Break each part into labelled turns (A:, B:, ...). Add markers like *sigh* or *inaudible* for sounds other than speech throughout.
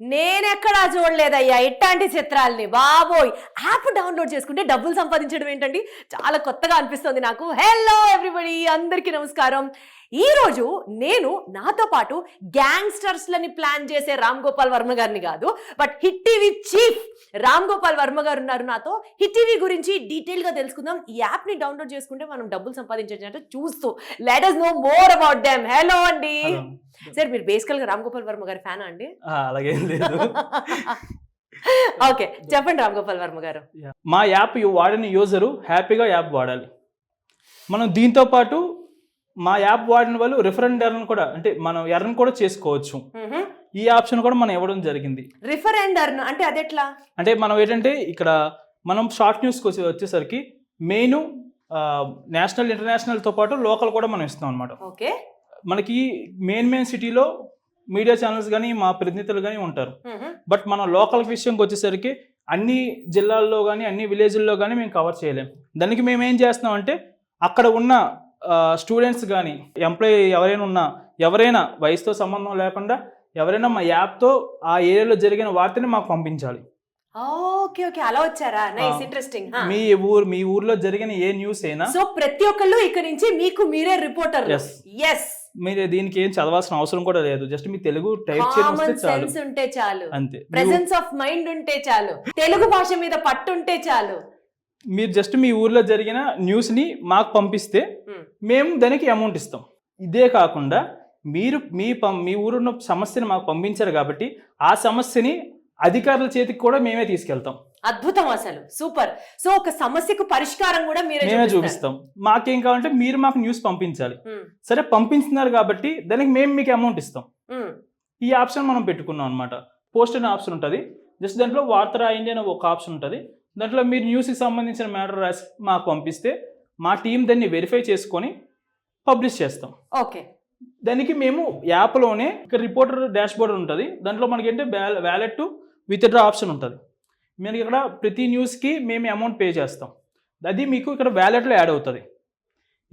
A: నేనెక్కడా చూడలేదయ్యా ఇట్లాంటి చిత్రాల్ని. బాబోయ్! App download చేసుకుంటే డబ్బులు సంపాదించడం ఏంటండి? చాలా కొత్తగా అనిపిస్తుంది నాకు. హలో ఎవ్రీబడి అందరికీ నమస్కారం. ఈ రోజు నేను నాతో పాటు గ్యాంగ్స్టర్స్లని ప్లాన్ చేసే రామ్ గోపాల్ వర్మ గారిని కాదు but hit TV chief Ram Gopal Varma garu ఉన్నారు నాతో. హిట్ టీవీ గురించి డీటెయిల్గా తెలుసుకుందాం. ఈ యాప్ని డౌన్లోడ్ చేసుకుంటే మనం డబ్బులు సంపాదించవచ్చు చూస్తూ let us know more about them hello అండి. సార్ మీరు బేసికల్గా రామ్ గోపాల్ వర్మ గారి ఫ్యానా అండి?
B: అలాగేం
A: ఓకే *laughs* చెప్పండి రామ్ గోపాల్ వర్మ గారు.
B: మా యాప్ వాడిన యూజరు హ్యాపీగా యాప్ వాడాలి. మనం దీంతో పాటు మా యాప్ వాడిన వాళ్ళు రిఫరెండ్ ఎర్న్ కూడా అంటే మనం ఎర్న్ కూడా చేసుకోవచ్చు. ఈ ఆప్షన్ కూడా మనం ఇవ్వడం జరిగింది.
A: రిఫరెండర్ అంటే అదెట్లా?
B: అంటే మనం ఏంటంటే ఇక్కడ మనం షార్ట్ న్యూస్కి వచ్చే వచ్చేసరికి మెయిన్ నేషనల్ ఇంటర్నేషనల్తో పాటు లోకల్ కూడా మనం ఇస్తాం అనమాట
A: ఓకే.
B: మనకి మెయిన్ మెయిన్ సిటీలో మీడియా ఛానల్స్ కానీ మా ప్రతినిధులు కానీ ఉంటారు. బట్ మన లోకల్ విషయంకి వచ్చేసరికి అన్ని జిల్లాల్లో కానీ అన్ని విలేజ్ల్లో కానీ మేము కవర్ చేయలేం. దానికి మేము ఏం చేస్తున్నాం అంటే అక్కడ ఉన్న స్టూడెంట్స్ కానీ ఎంప్లాయీ ఎవరైనా ఉన్నా ఎవరైనా వయసుతో సంబంధం లేకుండా ఎవరైనా మా యాప్తో ఆ ఏరియాలో జరిగిన వార్తని మాకు పంపించాలి.
A: Okay okay. అలా వచ్చారా? నైస్. ఇంట్రెస్టింగ్
B: మీ ఊరు మీ ఊర్లో జరిగిన ఏ న్యూస్ అయినా
A: సో ప్రతి ఒక్కళ్ళు ఇక్కడ నుంచి మీకు మీరే రిపోర్టర్
B: Yes.
A: ఎస్
B: మీరు దీనికి ఏం చదవాల్సిన అవసరం కూడా లేదు. జస్ట్ మీ తెలుగు టైప్ చేయడం చాలు.
A: ఉంటే చాలు.
B: అంతే.
A: ప్రెసెన్స్ ఆఫ్ మైండ్ ఉంటే చాలు. తెలుగు భాష మీద పట్టు ఉంటే చాలు.
B: మీరు జస్ట్ మీ ఊర్లో జరిగిన న్యూస్ని మాకు పంపిస్తే
A: Hmm.
B: మేము దానికి అమౌంట్ ఇస్తాం. ఇదే కాకుండా మీరు మీ మీ ఊరున్న సమస్యని మాకు పంపించారు కాబట్టి ఆ సమస్యని అధికారుల చేతికి కూడా మేమే తీసుకెళ్తాం.
A: అద్భుతం అసలు. సూపర్. సో ఒక సమస్యకు పరిష్కారం కూడా మీరే
B: మేమే. చూపిస్తాం. మాకేం కావాలంటే మీరు మాకు న్యూస్ పంపించాలి.
A: ఉమ్,
B: సరే పంపించినారు కాబట్టి దానికి మేము మీకు అమౌంట్ ఇస్తాం.
A: ఉమ్,
B: ఈ ఆప్షన్ మనం పెట్టుకున్నాం అనమాట పోస్ట్ అనే ఆప్షన్ ఉంటుంది. జస్ట్ దాంట్లో వార్త రాయండి అనే ఒక ఆప్షన్ ఉంటుంది. దాంట్లో మీరు న్యూస్కి సంబంధించిన మ్యాటర్ రాసి మాకు పంపిస్తే మా టీం దాన్ని వెరిఫై చేసుకొని పబ్లిష్ చేస్తాం.
A: ఓకే.
B: దానికి మేము యాప్లోనే ఇక్కడ రిపోర్టర్ డాష్ బోర్డ్ ఉంటుంది. దాంట్లో మనకి ఏంటంటే వ్యాలెట్ విత్డ్రా ఆప్షన్ ఉంటుంది. మనకి ఇక్కడ ప్రతి న్యూస్కి మేము అమౌంట్ పే చేస్తాం. అది మీకు ఇక్కడ వ్యాలెట్లో యాడ్ అవుతుంది.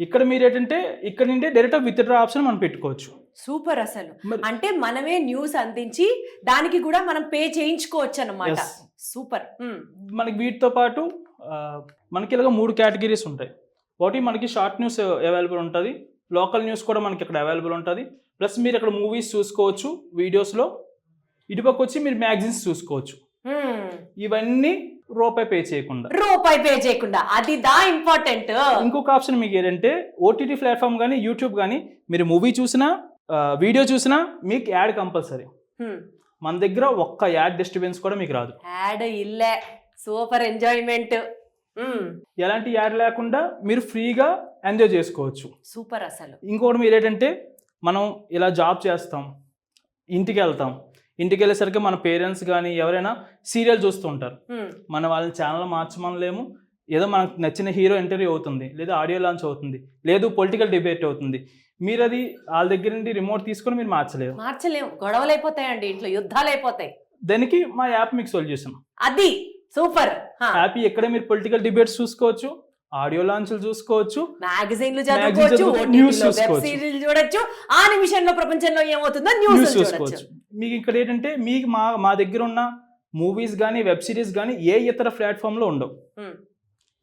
B: ఇక్కడ మీరు ఏంటంటే ఇక్కడ నుండి డైరెక్ట్ విత్డ్రా ఆప్షన్ మనం పెట్టుకోవచ్చు.
A: సూపర్ అసలు. అంటే మనమే న్యూస్ అందించి దానికి కూడా మనం పే చేయించుకోవచ్చు అన్నమాట
B: Yes.
A: సూపర్ ఉమ్,
B: మనకి వీటితో పాటు మనకి ఇలాగ మూడు కేటగిరీస్ ఉంటాయి. ఒకటి మనకి షార్ట్ న్యూస్ అవైలబుల్ ఉంటుంది. లోకల్ న్యూస్ కూడా మనకి ఇక్కడ అవైలబుల్ ఉంటుంది. ప్లస్ మీరు ఇక్కడ మూవీస్ చూసుకోవచ్చు వీడియోస్లో ఇటుపక్క వచ్చి మీరు మ్యాగజైన్స్ చూసుకోవచ్చు.
A: ఉమ్.
B: ఇవన్నీ రూపాయి పే చేయకుండా.
A: రూపాయి పే చేయకుండా. అది దా ఇంపార్టెంట్.
B: ఇంకొక ఆప్షన్ మీకు ఏంటంటే ఓటీటీ ప్లాట్ఫామ్ కానీ యూట్యూబ్ కానీ మీరు మూవీ చూసినా వీడియో చూసినా మీకు యాడ్ కంపల్సరీ. మన దగ్గర ఒక్క యాడ్ డిస్టర్బెన్స్ కూడా మీకు రాదు.
A: యాడ్ ఇల్లే. Super enjoyment.
B: ఎలాంటి యాడ్ లేకుండా మీరు ఫ్రీగా ఎంజాయ్ చేసుకోవచ్చు.
A: సూపర్ అసలు.
B: ఇంకోటి మీరు ఏంటంటే మనం ఇలా జాబ్ చేస్తాం ఇంటికి వెళ్తాం ఇంటికి వెళ్ళేసరికి మన పేరెంట్స్ కానీ ఎవరైనా సీరియల్ చూస్తూ ఉంటారు. మన వాళ్ళ ఛానల్ మార్చమనలేము. ఏదో మనకు నచ్చిన హీరో ఇంటర్వ్యూ అవుతుంది. లేదా ఆడియో లాంచ్ అవుతుంది. లేదు పొలిటికల్ డిబేట్ అవుతుంది. మీరు అది వాళ్ళ దగ్గర నుండి రిమోట్ తీసుకొని మీరు మార్చలేరు.
A: మార్చలేం. గొడవలు అయిపోతాయండి ఇంట్లో. యుద్ధాలు అయిపోతాయి.
B: దానికి మా యాప్ మీకు సొల్యూషన్
A: అది. సూపర్.
B: యాప్ ఎక్కడ మీరు పొలిటికల్ డిబేట్స్ చూసుకోవచ్చు? ఆడియో లాంచ్లు చూసుకోవచ్చు
A: మ్యాగజైన్లు చదువుకోవచ్చు
B: చూసుకోవచ్చు.
A: సిరీస్ చూడొచ్చు ఆ నిమిషంలో ప్రపంచంలో ఏమవుతుందో న్యూస్
B: న్యూస్ చూసుకోవచ్చు. మీకు ఇక్కడ ఏంటంటే మీకు మా మా దగ్గర ఉన్న మూవీస్ కానీ వెబ్ సిరీస్ కానీ ఏ ఇతర ప్లాట్ఫామ్లో ఉండవు.
A: Hmm.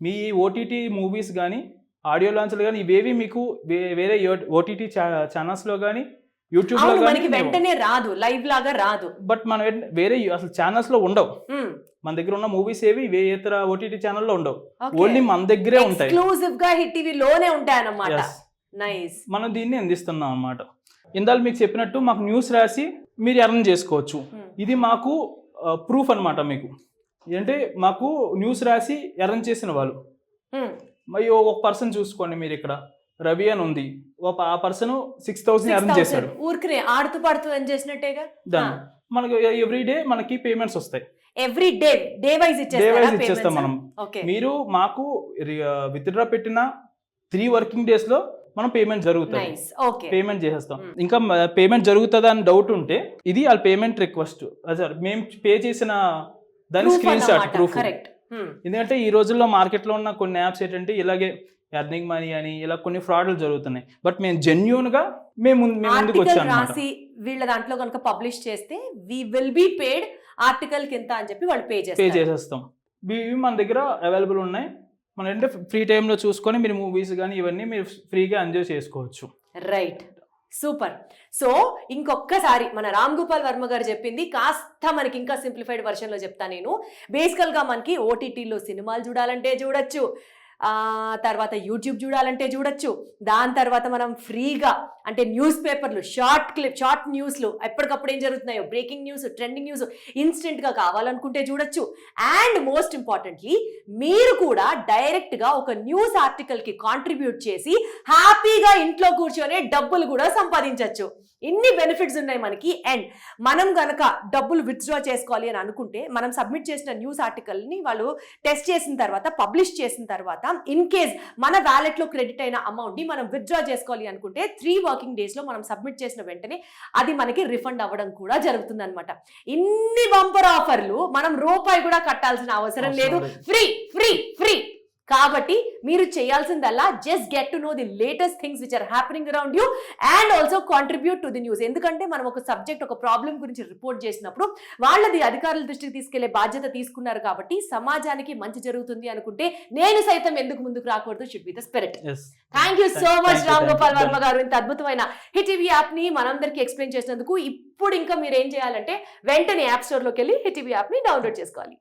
B: మీ ఓటీటీ మూవీస్ కానీ ఆడియో లాంచ్లు కానీ ఇవేవి మీకు వేరే ఓటీటీ ఛానల్స్లో కానీ యూట్యూబ్లో
A: అవును మనకి
B: కానీ
A: వెంటనే రాదు లైవ్ లాగా రాదు.
B: బట్ మనం వేరే అసలు ఛానల్స్లో ఉండవు.
A: ఉమ్,
B: మన దగ్గర ఉన్న మూవీస్ ఏవి? వే ఇతర ఓటీటీ ఛానల్లో ఉండవు. ఓన్లీ మన దగ్గరే ఉంటాయి.
A: ఎక్స్క్లూజివ్గా హిట్ ఉంటాయి అన్నమాట. నైస్
B: మనం దీన్ని అందిస్తున్నాం అన్నమాట. ఇందాక మీకు చెప్పినట్టు మాకు న్యూస్ రాసి మీరు ఎర్న్ చేసుకోవచ్చు. ఇది మాకు ప్రూఫ్ అన్నమాట మీకు. ఏంటంటే మాకు న్యూస్ రాసి ఎర్న్ చేసిన వాళ్ళు. మరి ఒక పర్సన్ చూసుకోండి మీరు ఇక్కడ. రవి అని ఉంది. ఒక ఆ పర్సన్ సిక్స్ థౌసండ్ ఎర్న్ చేశాడు.
A: ఊరికనే ఆడుతూ పాడుతూ అని చేసినట్టేగా?
B: దాన్ని మనకు ఎవ్రీ డే మనకి పేమెంట్స్ వస్తాయి.
A: Every day day wise
B: day wise ఇచ్చేస్తాం మనం.
A: ఓకే
B: మీరు మాకు విత్డ్రా పెట్టిన త్రీ వర్కింగ్ డేస్లో మనం పేమెంట్ జరుగుతుంది. పేమెంట్ చేసేస్తాం.
A: Mm.
B: ఇంకా పేమెంట్ జరుగుతుందా అని డౌట్ ఉంటే ఇది వాళ్ళ పేమెంట్ రిక్వెస్ట్ సార్ మేము పే చేసిన దాని స్క్రీన్ షాట్ ప్రూఫ్ ఎందుకంటే ఈ రోజుల్లో మార్కెట్లో ఉన్న కొన్ని యాప్స్ ఏంటంటే ఇలాగే ఎర్నింగ్ మనీ అని ఇలా కొన్ని ఫ్రాడ్లు జరుగుతున్నాయి. బట్ మేము జెన్యున్గా మేము ముందు- మేము ముందుకు
A: ఆర్టికల్
B: వచ్చాం అనమాట
A: రాసి వీళ్ళ దాంట్లో కనుక పబ్లిష్ చేస్తే we will be paid article కింద అని చెప్పి వాళ్ళు పే
B: పే చేసేస్తాం. ఇవి మన దగ్గర అవైలబుల్ ఉన్నాయి. మన అంటే ఫ్రీ టైంలో చూసుకొని మీరు మూవీస్ కానీ ఇవన్నీ మీరు ఫ్రీగా ఎంజాయ్ చేసుకోవచ్చు.
A: రైట్. సూపర్. సో ఇంకొక్కసారి మన రామ్ గోపాల్ వర్మ గారు చెప్పింది కాస్త మనకి ఇంకా సింప్లిఫైడ్ వర్షన్లో చెప్తా నేను. బేసికల్గా మనకి ఓటీటీలో సినిమాలు చూడాలంటే చూడొచ్చు. తర్వాత యూట్యూబ్ చూడాలంటే చూడొచ్చు. దాని తర్వాత మనం ఫ్రీగా అంటే న్యూస్ పేపర్లు షార్ట్ క్లిప్ షార్ట్ న్యూస్లు ఎప్పటికప్పుడు ఏం జరుగుతున్నాయో బ్రేకింగ్ న్యూస్ ట్రెండింగ్ న్యూస్ ఇన్స్టెంట్గా కావాలనుకుంటే చూడొచ్చు. అండ్ మోస్ట్ ఇంపార్టెంట్లీ మీరు కూడా డైరెక్ట్గా ఒక న్యూస్ ఆర్టికల్కి కాంట్రిబ్యూట్ చేసి హ్యాపీగా ఇంట్లో కూర్చొని డబ్బులు కూడా సంపాదించవచ్చు ఇన్ని బెనిఫిట్స్ ఉన్నాయి మనకి. అండ్ మనం గనక డబ్బులు విత్డ్రా చేసుకోవాలి అని అనుకుంటే మనం సబ్మిట్ చేసిన న్యూస్ ఆర్టికల్ని వాళ్ళు టెస్ట్ చేసిన తర్వాత పబ్లిష్ చేసిన తర్వాత ఇన్ కేస్ మన వ్యాలెట్లో క్రెడిట్ అయిన అమౌంట్ని మనం విత్డ్రా చేసుకోవాలి అనుకుంటే త్రీ వర్కింగ్ డేస్లో మనం సబ్మిట్ చేసిన వెంటనే అది మనకి రిఫండ్ అవ్వడం కూడా జరుగుతుంది అనమాట ఇన్ని బంపర్ ఆఫర్లు మనం రూపాయి కూడా కట్టాల్సిన అవసరం లేదు. ఫ్రీ ఫ్రీ ఫ్రీ కాబట్టి మీరు చేయాల్సిందల్లా just get to know the latest things which are happening around you and also contribute to the news ఎందుకంటే మనం ఒక సబ్జెక్ట్ ఒక ప్రాబ్లం గురించి రిపోర్ట్ చేసినప్పుడు వాళ్ళది అధికారుల దృష్టికి తీసుకెళ్ళే బాధ్యత తీసుకున్నారు కాబట్టి సమాజానికి మంచి జరుగుతుంది అనుకుంటే నేను సైతం ఎందుకు ముందుకు రాకూడదు should be the spirit thank you so much Ram Gopal. Varma garu. ఇంత అద్భుతమైన హిట్ టీవీ యాప్ని మనందరికి ఎక్స్ప్లెయిన్ చేసినందుకు ఇప్పుడు ఇంకా మీరు ఏం చేయాలంటే వెంటనే యాప్ స్టోర్లోకి వెళ్ళి హిట్ టీవీ యాప్ని డౌన్లోడ్ చేసుకోవాలి.